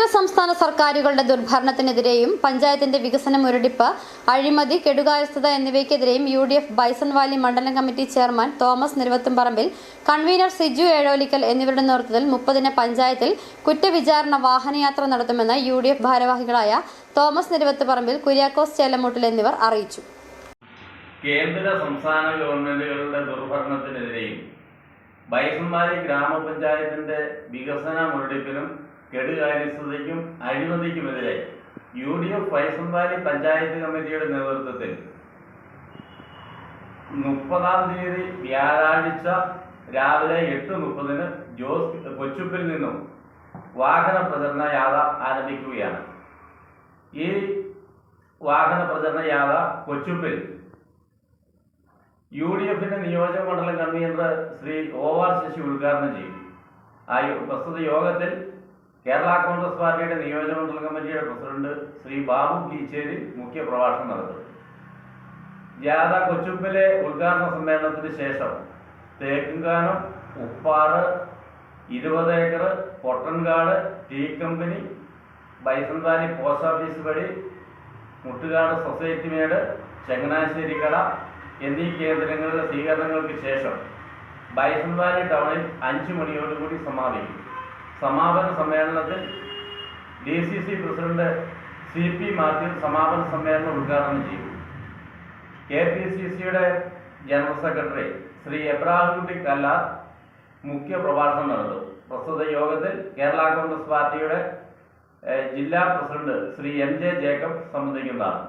കേന്ദ്ര സംസ്ഥാന സർക്കാരുകളുടെ ദുർഭരണത്തിനെതിരെയും പഞ്ചായത്തിന്റെ വികസന മുരടിപ്പ് അഴിമതി കെടുകാര്യസ്ഥത എന്നിവയ്ക്കെതിരെയും U D F Bison Valley മണ്ഡലം committee chairman Thomas Niruvathumparambil convener Siju Ezholikkal എന്നിവരുടെ നേതൃത്വത്തിൽ മുപ്പതിന് പഞ്ചായത്തിൽ കുറ്റവിചാരണ വാഹനയാത്ര നടത്തുമെന്ന് യു ഡി എഫ് ഭാരവാഹികളായ തോമസ് നിരുവത്തുപറമ്പിൽ കുര്യാക്കോസ് ചേലമൂട്ടിൽ എന്നിവർ അറിയിച്ചു. കേന്ദ്ര സംസ്ഥാന ഗവൺമെന്റുകളുടെ ദുർഭരണത്തിനെതിരെയും ബൈസന്മാരി ഗ്രാമപഞ്ചായത്തിന്റെ വികസന മുരടിപ്പിനും കെടുകാര്യസ്ഥതയ്ക്കും അഴിമതിക്കുമെതിരെ യു ഡി എഫ് ബൈസന്മാരി പഞ്ചായത്ത് കമ്മിറ്റിയുടെ നേതൃത്വത്തിൽ മുപ്പതാം തീയതി വ്യാഴാഴ്ച രാവിലെ എട്ട് മുപ്പതിന് ജോസ് കൊച്ചുപ്പിൽ നിന്നും വാഹന പ്രചരണ യാത്ര ആരംഭിക്കുകയാണ്. ഈ വാഹന പ്രചരണ യാത്ര കൊച്ചുപ്പിൽ യു ഡി എഫിന്റെ നിയോജക മണ്ഡലം convener Shri O R Sasi ഉദ്ഘാടനം ചെയ്യും. ആ പ്രസ്തുത യോഗത്തിൽ കേരള കോൺഗ്രസ് പാർട്ടിയുടെ നിയോജക മണ്ഡല കമ്മിറ്റിയുടെ പ്രസിഡന്റ് ശ്രീ ബാബു കീച്ചേരി മുഖ്യ പ്രഭാഷണം നടത്തും. ജാഥ കൊച്ചുപ്പിലെ ഉദ്ഘാടന സമ്മേളനത്തിന് ശേഷം തേക്കുംകാനം ഉപ്പാറ് ഇരുപത് acre Pottankad tea company Bisonvalley post office വഴി മുട്ടുകാട് സൊസൈറ്റി മേട് ചങ്ങനാശ്ശേരി കട എന്നീ കേന്ദ്രങ്ങളിലെ സ്വീകരണങ്ങൾക്ക് ശേഷം ബൈസൺവാലി ടൗണിൽ അഞ്ച് മണിയോടുകൂടി സമാപിക്കും. സമാപന സമ്മേളനത്തിൽ D C C president C P Mathew സമാപന സമ്മേളനം ഉദ്ഘാടനം ചെയ്യും കെ പി സി സിയുടെ ജനറൽ സെക്രട്ടറി ശ്രീ എബ്രാഹിംകുട്ടി കല്ലാർ മുഖ്യ പ്രഭാഷണം നടത്തും പ്രസ്തുത യോഗത്തിൽ കേരള കോൺഗ്രസ് പാർട്ടിയുടെ ജില്ലാ president Shri M J Jacob സംബന്ധിക്കുന്നതാണ്.